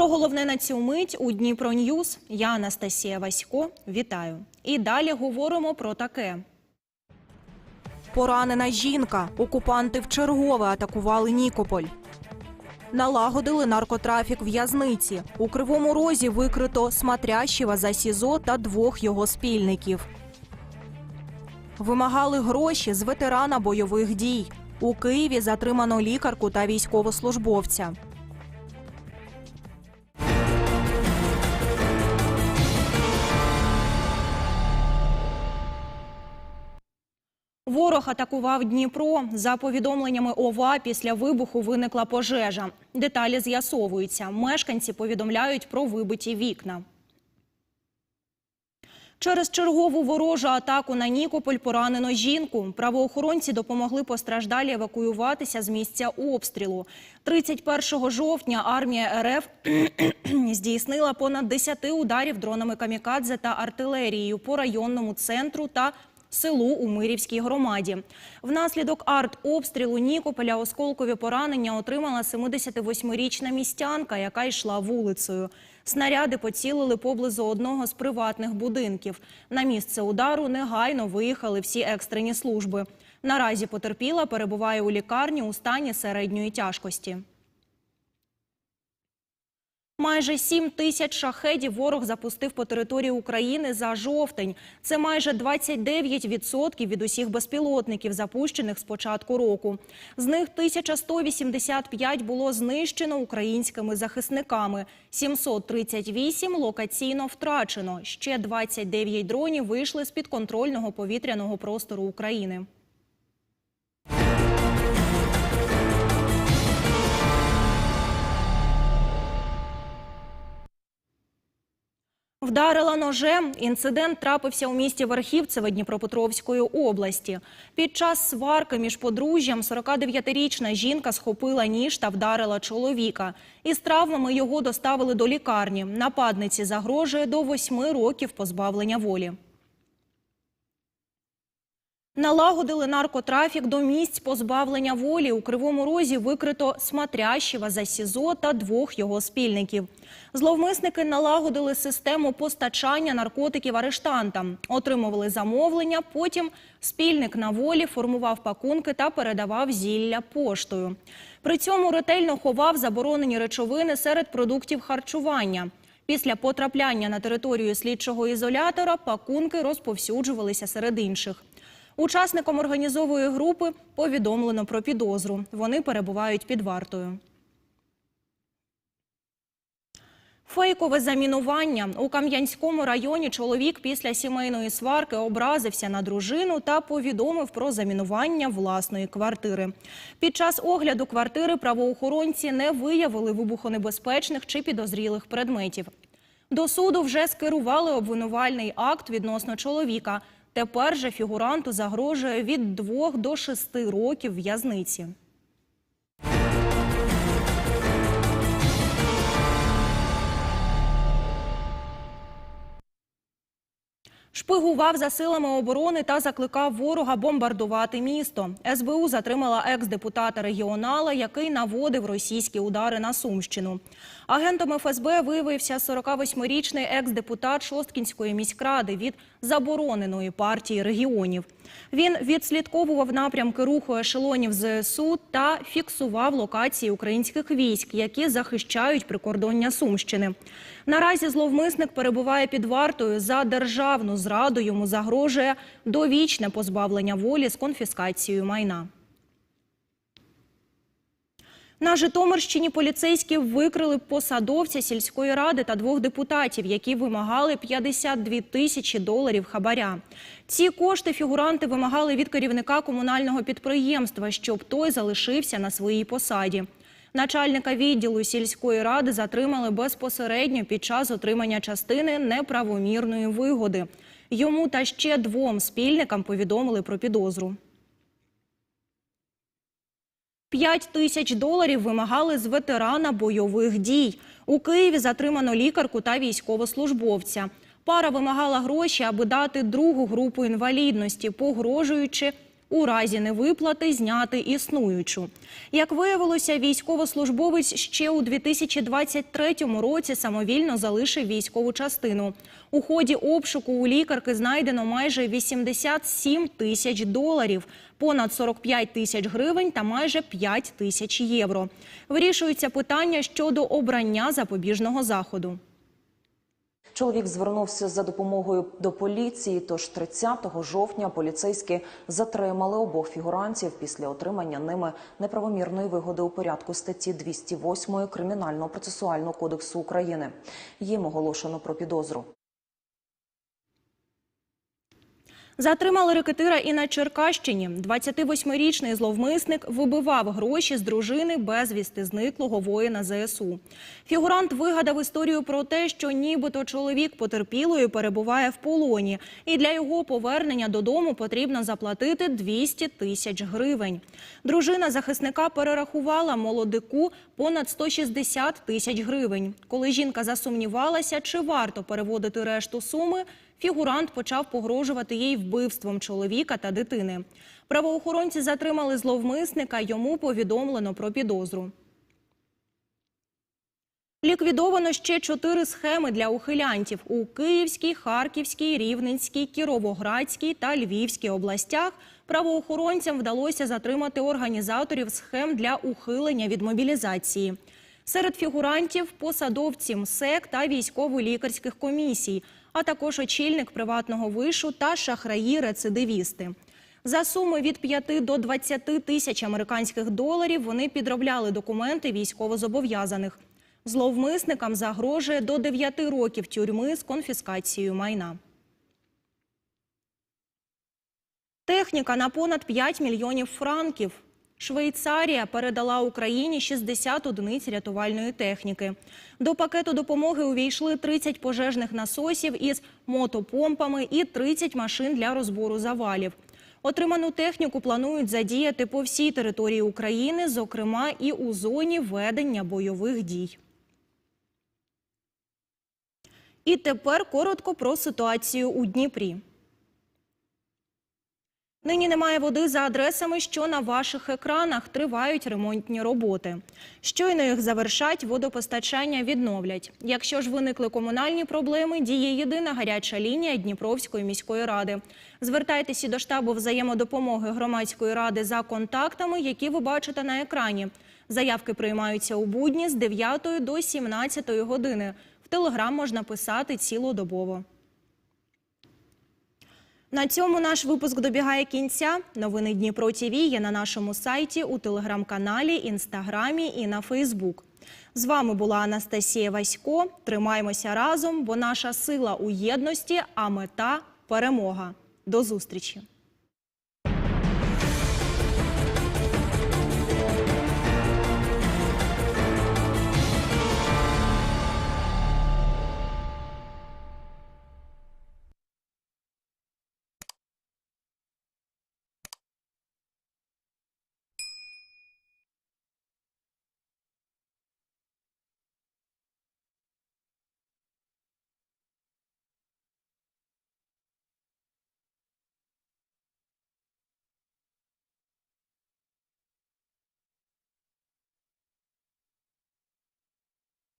Про головне на цю мить у Дніпро Ньюз. Я Анастасія Васько. Вітаю. І далі говоримо про таке. Поранена жінка. Окупанти вчергове атакували Нікополь. Налагодили наркотрафік в'язниці. У Кривому Розі викрито Смотрящева за СІЗО та двох його спільників. Вимагали гроші з ветерана бойових дій. У Києві затримано лікарку та військовослужбовця. Ворог атакував Дніпро. За повідомленнями ОВА, після вибуху виникла пожежа. Деталі з'ясовуються. Мешканці повідомляють про вибиті вікна. Через чергову ворожу атаку на Нікополь поранено жінку. Правоохоронці допомогли постраждалі евакуюватися з місця обстрілу. 31 жовтня армія РФ здійснила понад 10 ударів дронами камікадзе та артилерією по районному центру та селу у Мирівській громаді. Внаслідок артобстрілу Нікополя осколкові поранення отримала 78-річна містянка, яка йшла вулицею. Снаряди поцілили поблизу одного з приватних будинків. На місце удару негайно виїхали всі екстрені служби. Наразі потерпіла перебуває у лікарні у стані середньої тяжкості. Майже 7 тисяч шахедів ворог запустив по території України за жовтень. Це майже 29% від усіх безпілотників, запущених з початку року. З них 1185 було знищено українськими захисниками, 738 локаційно втрачено. Ще 29 дронів вийшли з підконтрольного повітряного простору України. Вдарила ножем. Інцидент трапився у місті Верхівцеве Дніпропетровської області. Під час сварки між подружжям 49-річна жінка схопила ніж та вдарила чоловіка. Із травмами його доставили до лікарні. Нападниці загрожує до восьми років позбавлення волі. Налагодили наркотрафік до місць позбавлення волі. У Кривому Розі викрито Смотрящева за СІЗО та двох його спільників. Зловмисники налагодили систему постачання наркотиків арештантам, отримували замовлення, потім спільник на волі формував пакунки та передавав зілля поштою. При цьому ретельно ховав заборонені речовини серед продуктів харчування. Після потрапляння на територію слідчого ізолятора пакунки розповсюджувалися серед інших. Учасникам організової групи повідомлено про підозру. Вони перебувають під вартою. Фейкове замінування у Кам'янському районі. Чоловік після сімейної сварки образився на дружину та повідомив про замінування власної квартири. Під час огляду квартири правоохоронці не виявили вибухонебезпечних чи підозрілих предметів. До суду вже скерували обвинувальний акт відносно чоловіка. Тепер же фігуранту загрожує від 2 до 6 років в'язниці. Шпигував за силами оборони та закликав ворога бомбардувати місто. СБУ затримала екс-депутата регіонала, який наводив російські удари на Сумщину. Агентом ФСБ виявився 48-річний екс-депутат Шосткінської міськради від забороненої партії регіонів. Він відслідковував напрямки руху ешелонів ЗСУ та фіксував локації українських військ, які захищають прикордоння Сумщини. Наразі зловмисник перебуває під вартою за державну зраду. Йому загрожує довічне позбавлення волі з конфіскацією майна. На Житомирщині поліцейські викрили посадовця сільської ради та двох депутатів, які вимагали 52 тисячі доларів хабаря. Ці кошти фігуранти вимагали від керівника комунального підприємства, щоб той залишився на своїй посаді. Начальника відділу сільської ради затримали безпосередньо під час отримання частини неправомірної вигоди. Йому та ще двом спільникам повідомили про підозру. 5 тисяч доларів вимагали з ветерана бойових дій. У Києві затримано лікарку та військовослужбовця. Пара вимагала гроші, аби дати другу групу інвалідності, погрожуючи У разі невиплати зняти існуючу. Як виявилося, військовослужбовець ще у 2023 році самовільно залишив військову частину. У ході обшуку у лікарки знайдено майже 87 тисяч доларів, понад 45 тисяч гривень та майже 5 тисяч євро. Вирішується питання щодо обрання запобіжного заходу. Чоловік звернувся за допомогою до поліції. Тож 30 жовтня поліцейські затримали обох фігурантів після отримання ними неправомірної вигоди у порядку статті 208 Кримінального процесуального кодексу України. Їм оголошено про підозру. Затримали рекетира і на Черкащині. 28-річний зловмисник вибивав гроші з дружини безвісти зниклого воїна ЗСУ. Фігурант вигадав історію про те, що нібито чоловік потерпілої перебуває в полоні, і для його повернення додому потрібно заплатити 200 тисяч гривень. Дружина захисника перерахувала молодику понад 160 тисяч гривень. Коли жінка засумнівалася, чи варто переводити решту суми, Фігурант почав погрожувати їй вбивством чоловіка та дитини. Правоохоронці затримали зловмисника, йому повідомлено про підозру. Ліквідовано ще чотири схеми для ухилянтів у Київській, Харківській, Рівненській, Кіровоградській та Львівській областях. Правоохоронцям вдалося затримати організаторів схем для ухилення від мобілізації. Серед фігурантів посадовці МСЕК та військово-лікарських комісій, а також очільник приватного вишу та шахраї-рецидивісти. За суми від 5 до 20 тисяч американських доларів вони підробляли документи військовозобов'язаних. Зловмисникам загрожує до 9 років тюрми з конфіскацією майна. Техніка на понад 5 мільйонів франків. Швейцарія передала Україні 60 одиниць рятувальної техніки. До пакету допомоги увійшли 30 пожежних насосів із мотопомпами і 30 машин для розбору завалів. Отриману техніку планують задіяти по всій території України, зокрема і у зоні ведення бойових дій. І тепер коротко про ситуацію у Дніпрі. Нині немає води за адресами, що на ваших екранах тривають ремонтні роботи. Щойно їх завершать, водопостачання відновлять. Якщо ж виникли комунальні проблеми, діє єдина гаряча лінія Дніпровської міської ради. Звертайтеся до штабу взаємодопомоги громадської ради за контактами, які ви бачите на екрані. Заявки приймаються у будні з 9 до 17 години. В телеграм можна писати цілодобово. На цьому наш випуск добігає кінця. Новини Дніпро ТІВІ є на нашому сайті, у телеграм-каналі, інстаграмі і на Фейсбук. З вами була Анастасія Васько. Тримаємося разом, бо наша сила у єдності, а мета перемога. До зустрічі.